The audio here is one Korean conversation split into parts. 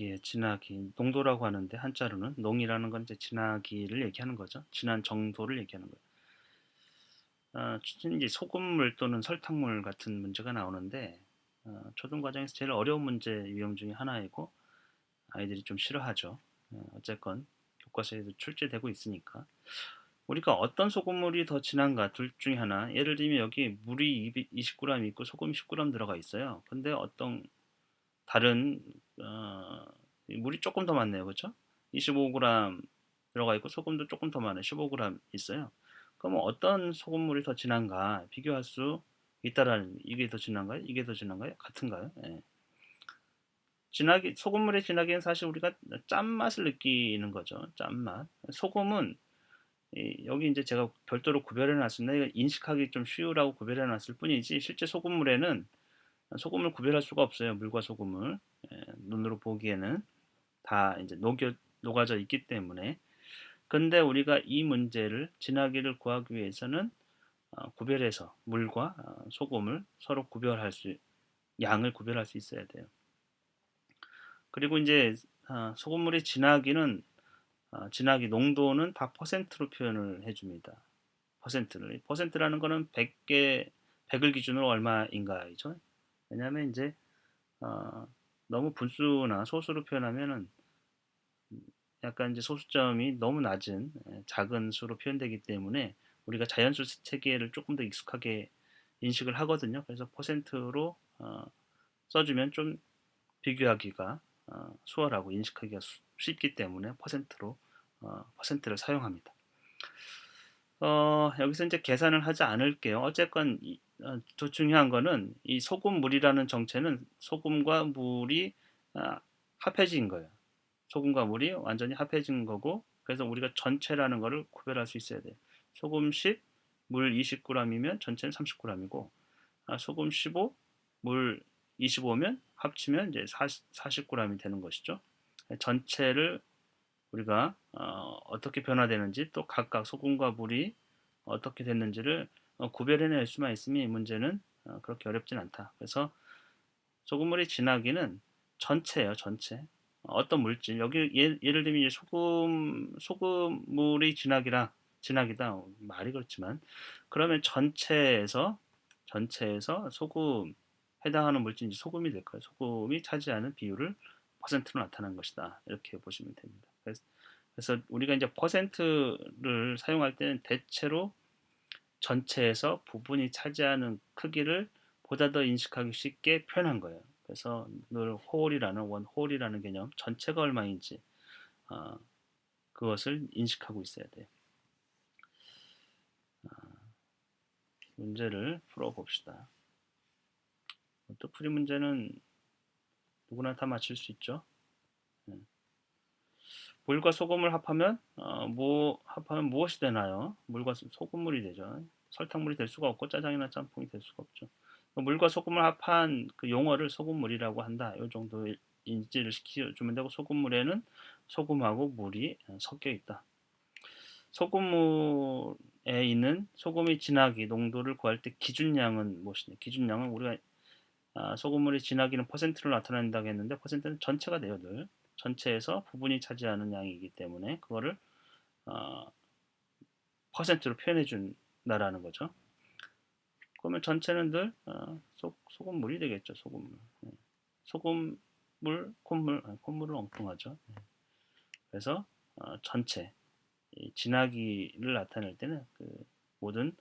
예, 진하기 농도라고 하는데 한자로는 농이라는 건 이제 진하기를 얘기하는 거죠. 진한 정도를 얘기하는 거예요. 아, 이제 소금물 또는 설탕물 같은 문제가 나오는데 어, 초등 과정에서 제일 어려운 문제 유형 중에 하나이고 아이들이 좀 싫어하죠. 어, 어쨌건 교과서에도 출제되고 있으니까 우리가 어떤 소금물이 더 진한가 둘 중에 하나 예를 들면 여기 물이 20g 있고 소금이 10g 들어가 있어요. 근데 어떤 다른 어, 물이 조금 더 많네요. 그렇죠? 25g 들어가 있고 소금도 조금 더 많아요. 15g 있어요. 그럼 어떤 소금물이 더 진한가 비교할 수 있다라는 이게 더 진한가요? 이게 더 진한가요? 같은가요? 예. 진하게 소금물의 진하기는 사실 우리가 짠맛을 느끼는 거죠. 짠맛. 소금은 여기 이제 제가 별도로 구별해 놨습니다. 인식하기 좀 쉬우라고 구별해 놨을 뿐이지 실제 소금물에는 소금을 구별할 수가 없어요. 물과 소금을 예, 눈으로 보기에는 다 이제 녹여, 녹아져 있기 때문에 근데 우리가 이 문제를 진하기를 구하기 위해서는 어, 구별해서 물과 어, 소금을 서로 구별할 수 양을 구별할 수 있어야 돼요. 그리고 이제 어, 소금물의 진하기는 어, 진하기 농도는 다 퍼센트로 표현을 해줍니다. 퍼센트를 퍼센트라는 거는 100개 100을 기준으로 얼마인가이죠. 왜냐하면 이제 어, 너무 분수나 소수로 표현하면은 약간 이제 소수점이 너무 낮은 예, 작은 수로 표현되기 때문에 우리가 자연수 체계를 조금 더 익숙하게 인식을 하거든요. 그래서 퍼센트로 어, 써주면 좀 비교하기가 어, 수월하고 인식하기가 수, 쉽기 때문에 퍼센트로 어, 퍼센트를 사용합니다. 어, 여기서 이제 계산을 하지 않을게요. 어쨌건 더 중요한 거는 이 소금 물이라는 정체는 소금과 물이 아, 합해진 거예요. 소금과 물이 완전히 합해진 거고 그래서 우리가 전체라는 거를 구별할 수 있어야 돼요. 소금 10, 물 20g이면 전체는 30g이고 아, 소금 15, 물 25면 합치면 이제 40, 40g이 되는 것이죠. 전체를 우리가 어, 떻게 변화되는지 또 각각 소금과 물이 어떻게 됐는지를 어, 구별해낼 수만 있으면 이 문제는 어, 그렇게 어렵진 않다. 그래서 소금물이 진하기는 전체예요, 전체. 어떤 물질 여기 예, 예를 들면 소금 소금물이 진하기라 진하기다 말이 그렇지만 그러면 전체에서 전체에서 소금 해당하는 물질인지 소금이 될까요? 소금이 차지하는 비율을 퍼센트로 나타난 것이다 이렇게 보시면 됩니다. 그래서, 그래서 우리가 이제 퍼센트를 사용할 때는 대체로 전체에서 부분이 차지하는 크기를 보다 더 인식하기 쉽게 표현한 거예요. 그래서 늘 홀이라는 원 홀이라는 개념 전체가 얼마인지 어, 그것을 인식하고 있어야 돼요. 어, 문제를 풀어봅시다. 또 풀이 문제는 누구나 다 맞출 수 있죠. 네. 물과 소금을 합하면 어, 뭐 합하면 무엇이 되나요? 물과 소금물이 되죠. 설탕물이 될 수가 없고 짜장이나 짬뽕이 될 수가 없죠. 물과 소금을 합한 그 용어를 소금물이라고 한다. 이 정도 인지를 시켜주면 되고 소금물에는 소금하고 물이 섞여 있다. 소금물에 있는 소금이 진하기 농도를 구할 때 기준량은 무엇이냐? 기준량은 우리가 아, 소금물이 진하기는 퍼센트로 나타낸다고 했는데 퍼센트는 전체가 돼요, 늘. 전체에서 부분이 차지하는 양이기 때문에 그거를 어, 퍼센트로 표현해 준 다라는 거죠. 그러면 전체는 늘 어, 소, 소금물이 되겠죠. 소금물. 네. 소금물, 콧물, 아니, 콧물은 엉뚱하죠. 네. 그래서 어, 전체 진하기를 나타낼 때는 그 모든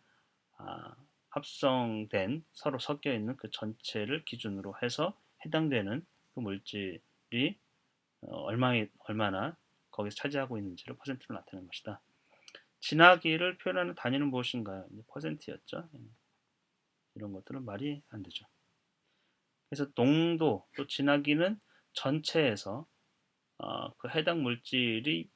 아, 합성된 서로 섞여 있는 그 전체를 기준으로 해서 해당되는 그 물질이 어, 얼마 얼마나 거기서 차지하고 있는지를 퍼센트로 나타내는 것이다. 진하기를 표현하는 단위는 무엇인가요? 퍼센트였죠. 네. 이런 것들은 말이 안 되죠. 그래서 농도 또 진하기는 전체에서 어, 그 해당 물질이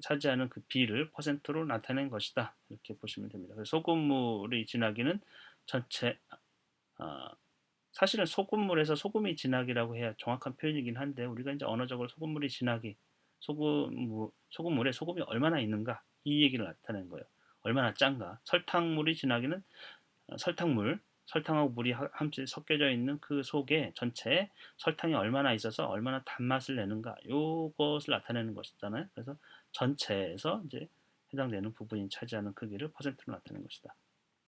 차지하는 그 비를 퍼센트로 나타낸 것이다. 이렇게 보시면 됩니다. 소금물의 진하기는 전체 어, 사실은 소금물에서 소금이 진하기라고 해야 정확한 표현이긴 한데 우리가 이제 언어적으로 소금물이 진하기 소금물, 소금물에 소금이 얼마나 있는가 이 얘기를 나타낸 거예요. 얼마나 짠가. 설탕물이 진하기는 설탕물 설탕하고 물이 하- 함께 섞여져 있는 그 속에 전체에 설탕이 얼마나 있어서 얼마나 단맛을 내는가 요것을 나타내는 것이잖아요. 그래서 전체에서 이제 해당되는 부분이 차지하는 크기를 퍼센트로 나타내는 것이다.